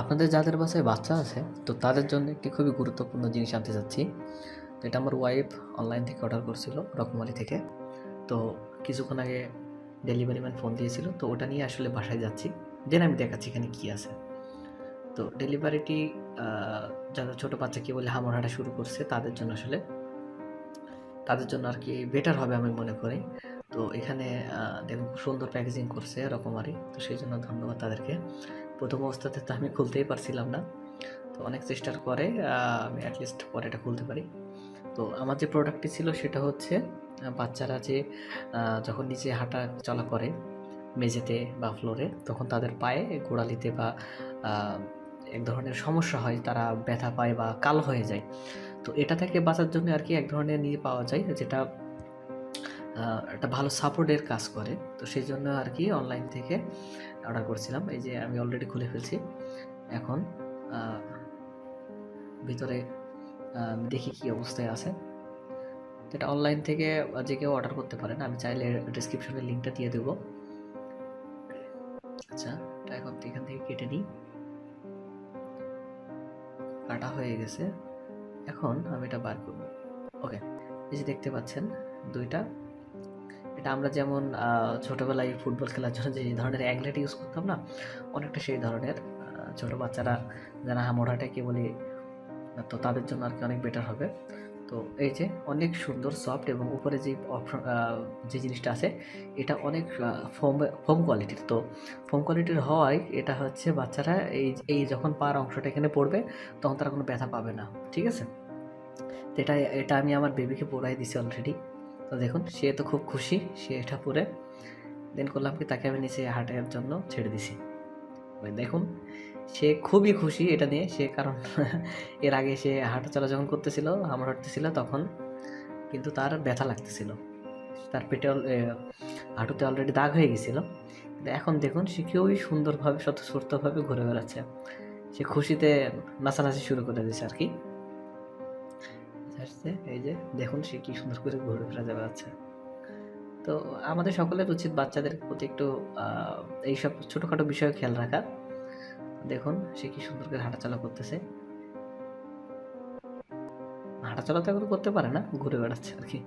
আপনাদের যাদের বাসায় বাচ্চা আছে, তো তাদের জন্য একটি খুবই গুরুত্বপূর্ণ জিনিস আনতে চাচ্ছি। তো এটা আমার ওয়াইফ অনলাইন থেকে অর্ডার করছিল রকমারি থেকে। তো কিছুক্ষণ আগে ডেলিভারি ম্যান ফোন দিয়েছিল, তো ওটা নিয়ে আসলে বাসায় যাচ্ছি। দেন আমি দেখাচ্ছি এখানে কী আছে। তো ডেলিভারিটি যারা ছোটো বাচ্চা কি বলে হামড়াটা শুরু করছে, তাদের জন্য আসলে, তাদের জন্য আর কি বেটার হবে আমি মনে করি। তো এখানে দেখুন খুব সুন্দর প্যাকেজিং করছে রকমারি, তো সেই জন্য ধন্যবাদ তাদেরকে। প্রথম অবস্থাতে তো আমি খুলতেই পারছিলাম না। তো অনেক চেষ্টার পরে আমি অ্যাটলিস্ট পরে এটা খুলতে পারি। তো আমার যে প্রোডাক্টটি ছিল সেটা হচ্ছে বাচ্চারা যে যখন নিচে হাঁটা চলা করে মেঝেতে বা ফ্লোরে তখন তাদের পায়ে, গোড়ালিতে বা এক ধরনের সমস্যা হয়, তারা ব্যথা পায় বা কালো হয়ে যায়। তো এটা থেকে বাঁচার জন্য আর কি এক ধরনের নিয়ে পাওয়া যায়, যেটা একটা ভালো সাপোর্টের কাজ করে। তো সেই জন্য আর কি অনলাইন থেকে অর্ডার করছিলাম। এই যে আমি অলরেডি খুলে ফেলছি। এখন ভিতরে দেখি কি অবস্থায় আছে। এটা অনলাইন থেকে যে কেউ অর্ডার করতে পারেন আমি চাইলে ডিসক্রিপশনে লিঙ্কটা দিয়ে দেবো। আচ্ছা এটা এখন এখান থেকে কেটে নিই। কাটা হয়ে গেছে। এখন আমি এটা বার করব। ওকে এই যে দেখতে পাচ্ছেন, দুইটা। এটা আমরা যেমন ছোটোবেলায় ফুটবল খেলার জন্য যে ধরনের অ্যাংলেট ইউজ করতাম না, অনেকটা সেই ধরনের ছোটো বাচ্চারা যারা হামড়াটাকে বলি, তো তাদের জন্য আর কি অনেক বেটার হবে। তো এই যে অনেক সুন্দর সফট এবং উপরে যে অপশন যে জিনিসটা আছে, এটা অনেক ফোম ফোম কোয়ালিটির তো ফোম কোয়ালিটির হওয়ায় এটা হচ্ছে বাচ্চারা এই এই যখন পার অংশটা এখানে পড়বে, তখন তারা কোনো ব্যথা পাবে না, ঠিক আছে? তো এটা এটা আমি আমার বেবিকে পরাই দিছি অলরেডি তো দেখুন, সে তো খুব খুশি, সে এটা পরে দেন করলাম কি, তাকে আমি নিচে হাঁটার জন্য ছেড়ে দিছি। দেখুন, সে খুবই খুশি এটা নিয়ে। সে কারণ এর আগে সে হাঁটা চলা যখন করতেছিল আমার হাঁটতেছিল তখন কিন্তু তার ব্যথা লাগতেছিল। তার পেটে হাঁটুতে অলরেডি দাগ হয়ে গেছিল। এখন দেখুন, সে খুবই সুন্দরভাবে, স্বতঃস্ফূর্তভাবে ঘুরে বেড়াচ্ছে। সে খুশিতে নাচানাচি শুরু করে দিয়েছে আর কি। আসছে, এই যে দেখুন সে কি সুন্দর করে ঘুরে ফেরা যাবে আছে তো আমাদের সকলের উচিত বাচ্চাদের প্রতি একটু এইসব ছোটোখাটো বিষয়ে খেয়াল রাখা। দেখুন সে কি সুন্দর করে হাঁটাচলা করতেছে। হাঁটাচলা তো এখন করতে পারে না, ঘুরে বেড়াচ্ছে আর কি।